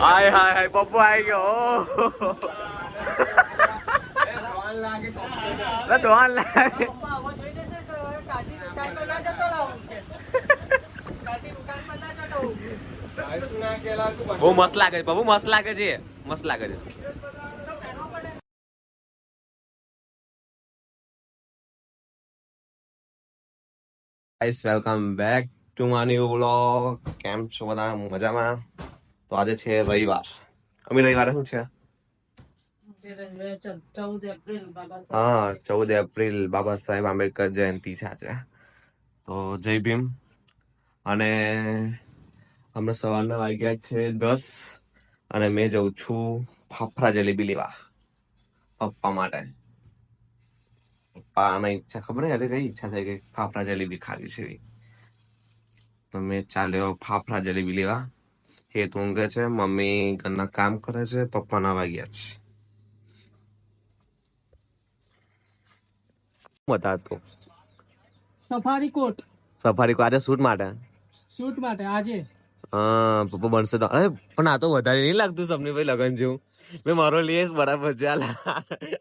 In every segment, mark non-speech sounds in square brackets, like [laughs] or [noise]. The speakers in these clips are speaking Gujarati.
હાય હાય હાય, પપ્પુ આવી ગયો. બહુ મસ્ત લાગે છે, પપ્પુ, મસ્ત લાગે છે. મસ્ત લાગે છે. Guys welcome back to my new કેમ છો બધા? મજામાં? તો આજે છે રવિવાર. અમે રવિવારે શું છે? હા, ચૌદ એપ્રિલ બાબા સાહેબ આંબેડકર જયંતિ છે આજે. તો જય ભીમ. અને હમણાં સવારના વાગ્યા છે દસ અને મેં જઉં છું ફાફરા જલેબી લેવા પપ્પા માટે. પપ્પાને ઈચ્છા ખબર આજે કઈ ઈચ્છા થઈ ગઈ ફાફડા જલેબી ખાવી છે તો મેં ચાલ્યો ફાફડા જલેબી લેવા. હેત ઊંઘે છે મમ્મી ઘરના કામ કરે છે પપ્પા ના વાગ્યા છે. બતાતો. સફારી કોટ. સફારી કોટ આજે શૂટ માટે? શૂટ માટે આજે. હા પપ્પા બનશે તો. અરે પણ આ તો વધારે નહીં લાગતું સપની ભાઈ લગન જેવું. મેં મારો લેસ બરાબર છે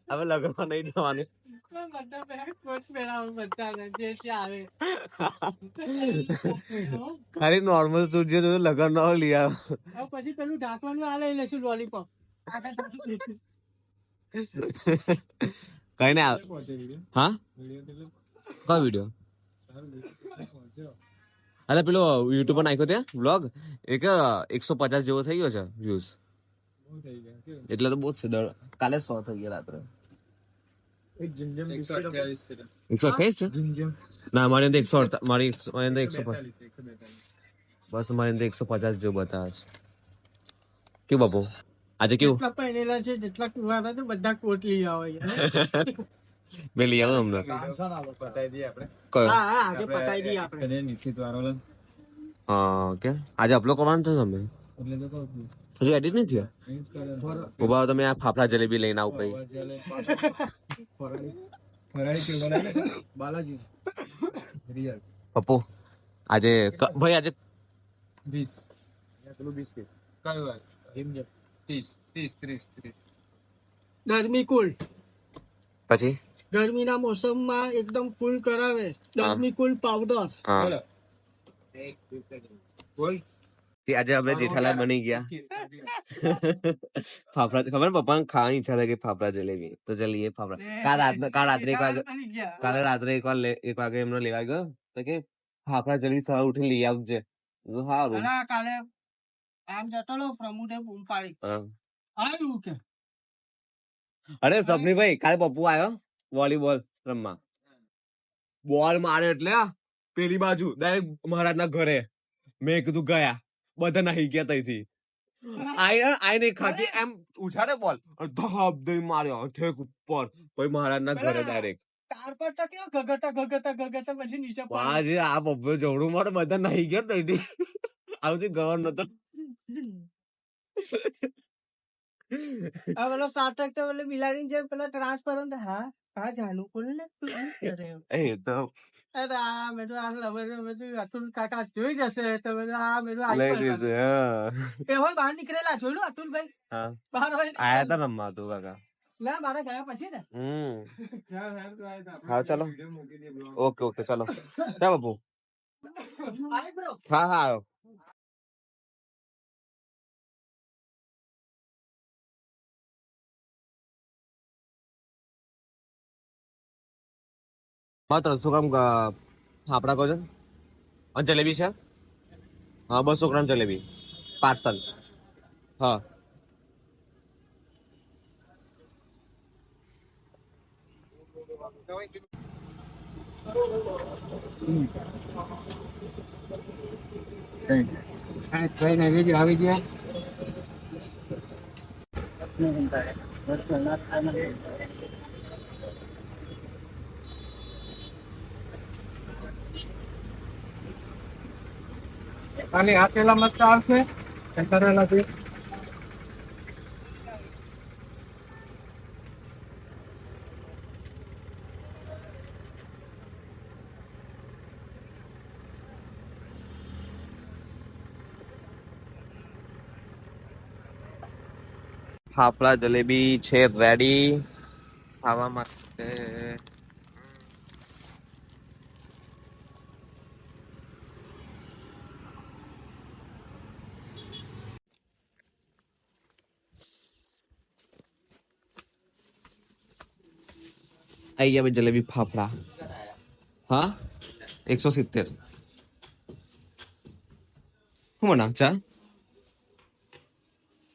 હવે લગનમાં નહીં જવાનું. [laughs] ખાલી નોર્મલ સૂટ જે તો લગન નો લઈ આવ. પછી પેલું ઢાંકવાનું આ લઈ લેશું લોલીપોપ [laughs] કઈ નહીં હા? કયો વીડિયો અરે પેલો યુટ્યુબ પર નાખ્યો ત્યાં બ્લોગ એક એકસો પચાસ જેવો થઈ ગયો છે વ્યૂઝ એટલે તો બહુ જ છે કાલે સો થઈ ગયા રાત્રે. એકસો અઠ્યાવીસ છે ના મારી અંદર એકસો મારી મારી અંદર એકસો બસ મારી અંદર એકસો પચાસ જેવું બતાવે છે કેવું બાપુ આજે કેવું પહેરેલા છે જેટલા કુવારા ને બધા કોટ લઈ આવો મેં લઈ આવો હમણાં હા હા આજે પતાવી દઈએ આપણે હા કે આજે અપલોડ કરવાનું છે તમે હજુ એડિટ નહીં થયો? ઊભા તમે આ ફાફડા જલેબી લઈને આવું કઈ પપ્પુ આજે ક- ભાઈ આજે ગરમી કુલ. પછી? ગરમીના મોસમમાં એકદમ ફૂલ કરાવે. ગરમી કુલ પાવડર હા. તે આજે અમે જેઠાલાલ બની ગયા ફાફડા ખબર ને પપ્પાને ખાવાની ઈચ્છા થાય કે ફાફડા જલેબી તો ચલીએ ફાફડા કાલ રાત કાલ રાત્રે એક વાગે કાલ રાત્રે એક વાર એક વાગે એમનો લેવા ગયો તો કે ફાફડા જલેબી સવાર ઉઠી લઈ આવજે સારું કાલે આમ જતો લો પ્રમુદે બૂમ પાડી. આવ્યું કે અરે સપનીભાઈ કાલે પપ્પુ આવ્યો વોલીબોલ રમવા બોલ મારે એટલે પેલી બાજુ ડાયરેક્ટ મહારાજના ઘરે મેં કીધું ગયા બધા નાહી ગયા તઈથી આઈ આઈને ખાધી. એમ ઉછાળે બોલ. ધબ દઈ માર્યો ઠેક ઉપર. પછી મહારાજના ઘરે ડાયરેક્ટ તાર પર તો ગગટા ગગટા ગગટા પછી નીચે આજે આ પપ્પુ જવડું મારે બધા નાહી ગયા તઈથી આવતી ગવર નતો. આ પેલો સાટક તો પેલો બિલાડી જેમ પેલા ટ્રાન્સફર હા હા જાનું કોને એ તો અરે આ મેં આ લવર મેં અતુલ કાકા જોઈ જશે. તો આ મેં તો આઈ લઈ પડ્યો. લીધું હા. એ હોય બહાર નીકળેલા જોયું અતુલભાઈ. બહાર હોય આયા તા રમવા તું કાકા. ના મારા ગયા પછી ને. હમ. હા ચાલો. ઓકે ઓકે ચાલો. ચાલો બાપુ. હા હા આવ્યો હા ત્રણસો ગ્રામ ફાફડા કહો છો અને જલેબી છે? હા, બસો ગ્રામ જલેબી. પાર્સલ. હા. આવી ગયા અને આપેલા મત આવશે. કરેલા છે. ફાફડા જલેબી છે રેડી ખાવા માટે આઈ ગયા ભાઈ જલેબી ફાફડા હા એકસો સિત્તેર શું બનાવ ચા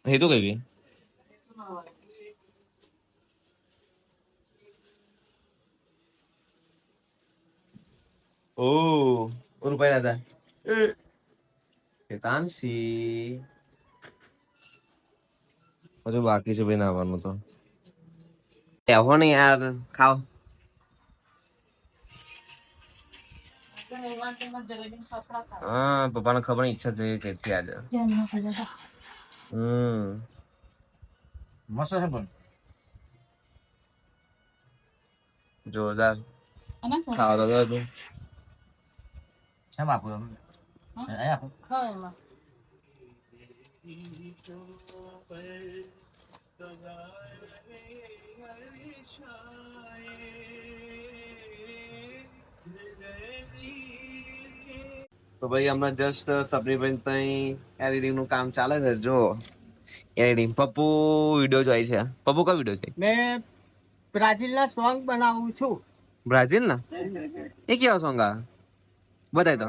એ તો કઈ ગઈ ઓ રૂપિયા દાદા કેતાનસી હજુ બાકી છે ભાઈ નાવાનું તો એવો ને યાર ખાઓ હા પપ્પાને ખબર ઈચ્છા જોઈએ કે છે આજે હમ મસ્ત છે પણ જોરદાર ખાવા દાદા તું કેમ આપું તમે અહીં આપો તો ભાઈ હમણાં જસ્ટ સબરીબેન તઈ એડિટિંગનું કામ ચાલે છે. જો એડિટિંગ પપ્પુ વિડિયો જોઈ છે. પપ્પુ કયો વિડિયો છે મેં બ્રાઝિલના સોંગ બનાવું છું. બ્રાઝિલ ના એ કેવા સોંગ આ? બતાય તો.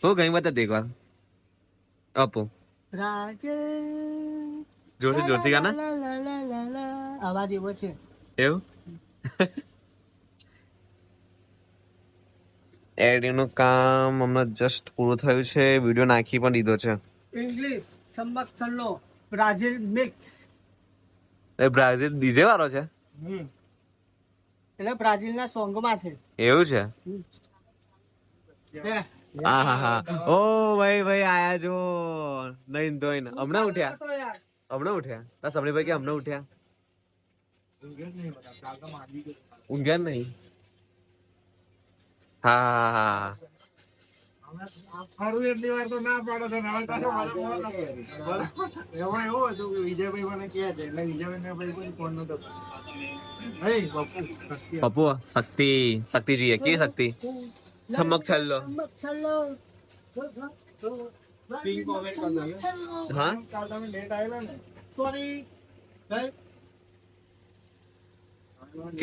હું ગઈ બતા દે એકવાર અપુ બ્રાઝિલ જોરથી જોરથી ગાના. આવા જેવો છે. એવું? [laughs] એડિટિંગ કામ હમણાં જસ્ટ પૂરું થયું છે. વીડિયો નાખી પણ દીધો છે. ઇંગ્લિશ ચમક ચલ્લો બ્રાઝિલ મિક્સ એ બ્રાઝિલ ડીજે વાળો છે? એટલે બ્રાઝિલના સોંગમાં છે. એવું છે? હે. હા. હા ઓ ભાઈ ભાઈ આયા જો. નહીં તો ને હમણાં ઉઠ્યા. હમણાં ઉઠ્યા તા સમણી ભાઈ કે હમણાં ઉઠ્યા ઊંઘ્યા નહીં હા હા હા ખરું એટલી વાર તો ના પાડો તો હવે પાછો મારો ફોન એમાં એવું હતું કે વિજયભાઈ મને કહે છે એટલે વિજયભાઈને ભાઈ કોઈ ફોન નતો નહીં બાપુ સત્ય. પપ્પુ શક્તિ શક્તિ જોઈએ કે શક્તિ ચમક છલ્લો ચમક કે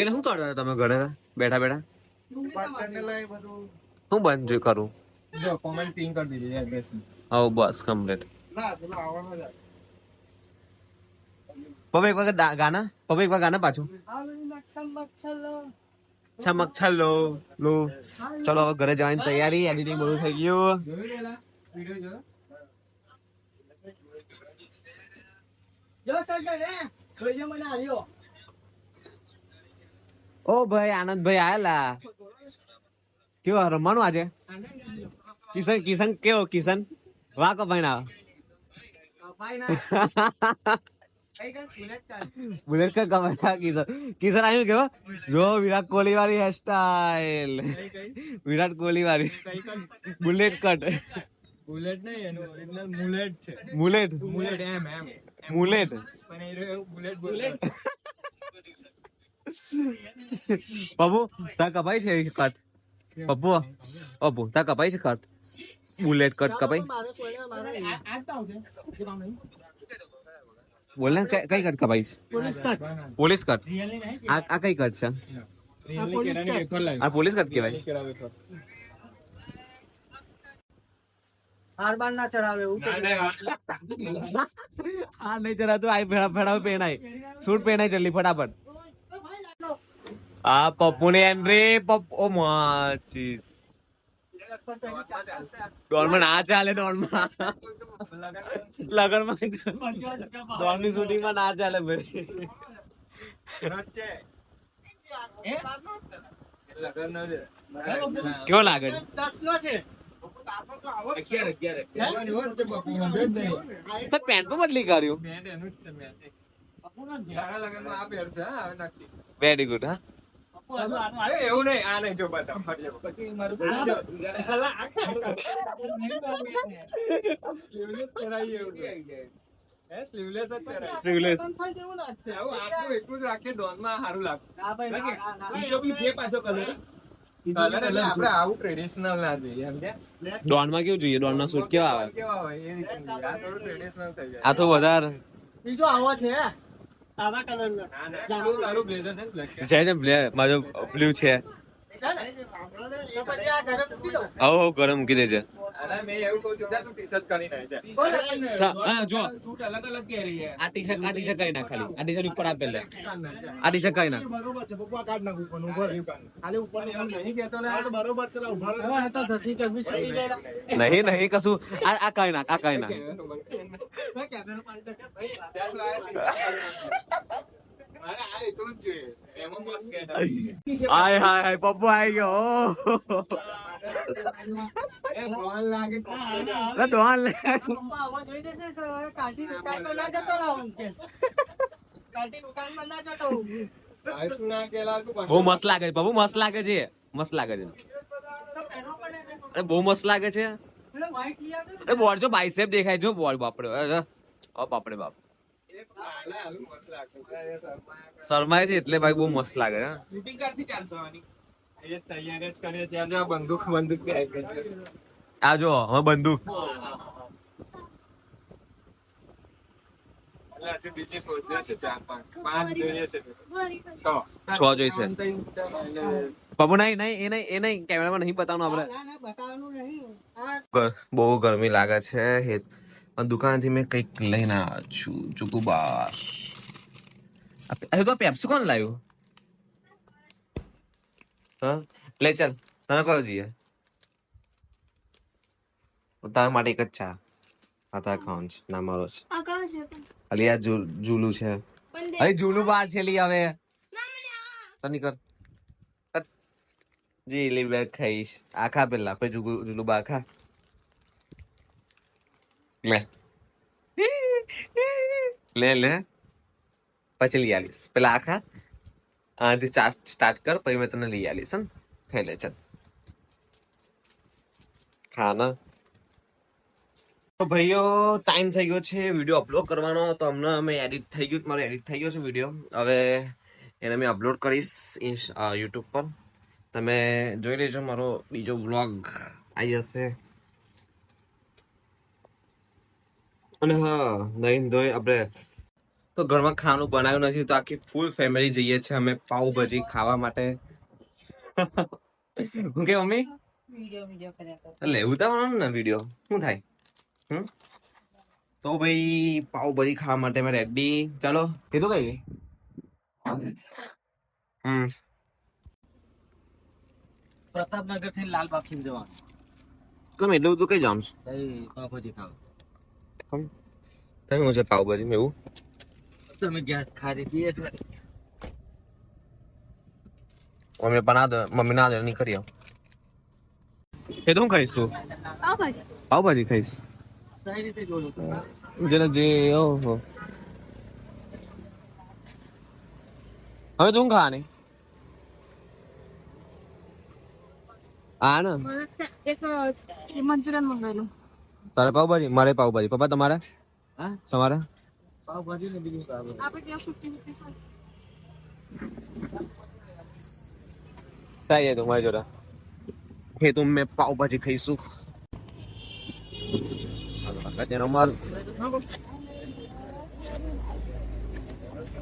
શું કરતા હતા તમે ઘરે બેઠા બેઠા પાછળને લઈ બધું હું બંધ જો કરું જો કોમેન્ટ પિંક કરી દીધી એડ્રેસ હવ બસ કમ્પ્લીટ ના પેલો આવવાનો જ પપ્પા એક વખત ગાના પપ્પા એક વાર ગાના પાછું ચમક ચમક લો ચલો હવે ઘરે જવાની તૈયારી એડિટિંગ બધું થઈ ગયું વીડિયો જો જો સજ્જન હે જોઈજો મને આવ્યો ઓ ભાઈ આનંદભાઈ આયેલા. કેવો રમવાનું આજે? કિશન કિશન કેવો કિશન? વાહ કો ભાઈ ભાઈ બુલેટ કા કમાઈ કિશન? કિશન આવ્યું કેવો? જો વિરાટ કોહલી વાળી હેરસ્ટાઈલ વિરાટ કોહલી વાળી. Bullet cut. બુલેટ નહીં એનું ઓરિજિનલ મુલેટ છે. મુલેટ? મુલેટ એમ એમ. બુલેટ બુલેટ પપ્પુ તા કપાઈ છે એવી કટ પપ્પુ પપ્પુ તા કપાઈ છે કટ બુલેટ કટ કપાઈ? મારે કોઈને મારે આવતા આવશે બોલ ને કઈ કઈ કટ કપાઈ છે પોલીસ કટ. Police cut? આ આ કઈ કટ છે? આ પોલીસ કટ. આ પોલીસ કટ કહેવાય. હાર બાર ના ચડાવે એવું તો નહીં ચડાતું આ ફેડા ફેડા પહેણાય સૂટ પહેણાય જલ્દી ફટાફટ. આ પપ્પુ ને એન્ટ્રી પપ્પુ માચીસ ના ચાલે ડોનમાં લગનમાં ડોનની શૂટિંગમાં ના ચાલે ભાઈ. કેવો લાગે છે? દસ નો છે. તો પેન્ટ પણ બદલી કર્યું વેરી ગુડ હા એવું નહીં આ નહીં જો બતાવ. આવું આટલું એટલું જ રાખીએ ડોનમાં સારું લાગશે. ભાઈ, છે પાછો colour. Colour એટલે આપણે આવું traditional ના જોઈએ, સમજ્યા? ડોનમાં કેવું જોઈએ? ડોનના સૂટ કેવા આવે? કેવા હોય એ રીતનું આ થોડું traditional થઈ જાય. આ તો વધારે. બીજો આવો છે આવા કલરનો ના, ના, તારું- તારું છે ને છે? છે ને મારો બ્લુ છે. ને? તો પછી આ મૂકી દો આવો ગરમ મૂકી દેજે. અરે મેં એવું કહું છું, જા તું t-shirt કરીને આય જા. હા, જો. સૂટ અલગ અલગ પહેરી છે. આ ટી શર્ટ આ નાખ ખાલી. ઉપર આપેલ લે નાખ. બરોબર છે કાઢ નાખ ખાલી નહીં કહેતો ને. બરોબર છે ઊભા રહો. તો. નહીં નહીં કશું. આ આ કઈ નાખ આ કઈ નાખ. કેમેરો પાડી દે ભાઈ. હાય હાય હાય પપ્પુ આવી ગયો. બહુ મસ્ત લાગે છે પપ્પુ મસ્ત લાગે છે. મસ્ત લાગે છે. અરે બહુ મસ્ત લાગે છે. બોર્ડ જો બાઇસેપ દેખાય, જો બોર બાપડે બાપરે બાપ. શર્માયા છે એટલે ભાઈ બહુ મસ્ત લાગે શૂટિંગ કરતી ચાલતો. એ તૈયારી જ કરીએ છીએ. આ બંદૂક બંદૂક છે. આ જો હવે બંદૂક. છે છે. છ. છ બહુ ગરમી લાગે છે. દુકાનથી દુકાનથી મેં કંઈક લઈને આવ્યો છું. ચુકુબાર પેપ્સી કોણ લાવ્યું? હા? લે ચાલ. તને કયો જોઈએ? તારા માટે એક જ ચા. આ તારા ખાવાનું છે. ના મારો છે? અલી આ જુલુ છે. પણ જુલુ બહાર છે લી હવે. તની કર જી લી બે ખાઈશ. આ ખા પેલા. પછી જુલુ બા ખા. લે. લે લે. પછી લઈ આલીશ પેલા આ ખા. આથી સ્ટાર્ટ કર, પછી મેં તને લઈ આવીશ ખાઈ લે, ચાલ. ખાના. તો ભાઈઓ ટાઈમ થઈ ગયો છે વીડિયો અપલોડ કરવાનો. તો હમણાં અમે એડિટ થઈ ગયું, મારો એડિટ થઈ ગયો છે વીડિયો હવે એને મેં અપલોડ કરીશ યુટ્યુબ પર. તમે જોઈ લેજો મારો બીજો વ્લોગ આવી જશે. અને હા નહીં ધોઈ આપણે તો ઘરમાં ખાવાનું બનાવ્યું નથી તો આખી ફૂલ ફેમિલી જઈએ છીએ અમે પાઉભાજી ખાવા માટે. હું કે મમ્મી? લેવું તો ને વીડિયો શું થાય? હમ? તો ભાઈ પાઉભાજી ખાવા માટે મેં રેડી ચાલો કીધું કઈ? હમ. પ્રતાપનગરથી લાલબાગ સુધી જવાનું. તમે એટલું તું કઈ જામ પાપોજી ખાવ. તમે હું છે પાવભાજી મેં એવું? તમે ગયા ખાધી પીએ ખરી મમ્મી બના દે મમ્મી ના દે નહીં કરી આવ. એ તો હું ખાઈશ તું? પાવભાજી. પાવભાજી ખાઈશ? જેને જે ઓહો. હવે તું ખાવાની? આ ને એક મંચુરિયન મંગાવેલું. તારે પાવભાજી? મારે પાવભાજી. પપ્પા તમારે? હા? તમારે? પાવભાજી ને બીજું પાવભાજી આપણે ત્યાં ફિફ્ટી રૂપીસ થાય તો મારી જોડે. હે તો મેં પાવભાજી ખાઈશું. તેનો માલ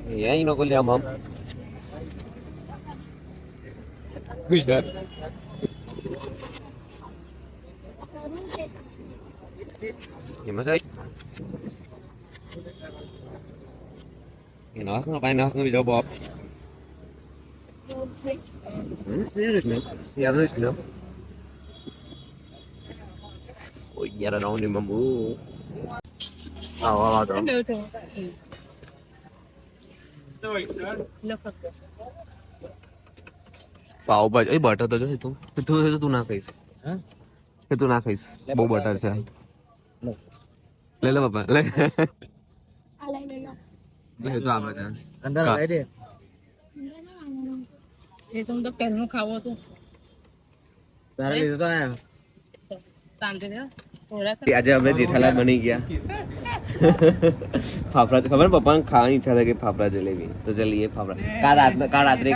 એ અહીં નો કોલ્યા મમ ગુજરાત. એમાં જાય એનો હાથ પાઈ નાખ બીજો બાપ Seriously? Seriously? Ôi, giờ là đâu đi mà mua. À, vào vào đó. પાવ ભાજી એ બટર તો જો તું તું તું તું ના ખાઈશ હા? એ તું ના ખાઈશ બહુ બટર છે લે લે બાપા લે આ લઈ લે લો. લે તો આવે છે અંદર લઈ દે. એ તો તો પહેલું ખાવો હતું. તારે લીધું તો આયા આજે અમે જેઠાલાલ બની ગયા. ફાફડા ખબર પપ્પાને ખાવાની ઈચ્છા થાય કે ફાફડા જલેબી. તો ચલીએ ફાફડા. કાલ રાત કાલ રાત્રે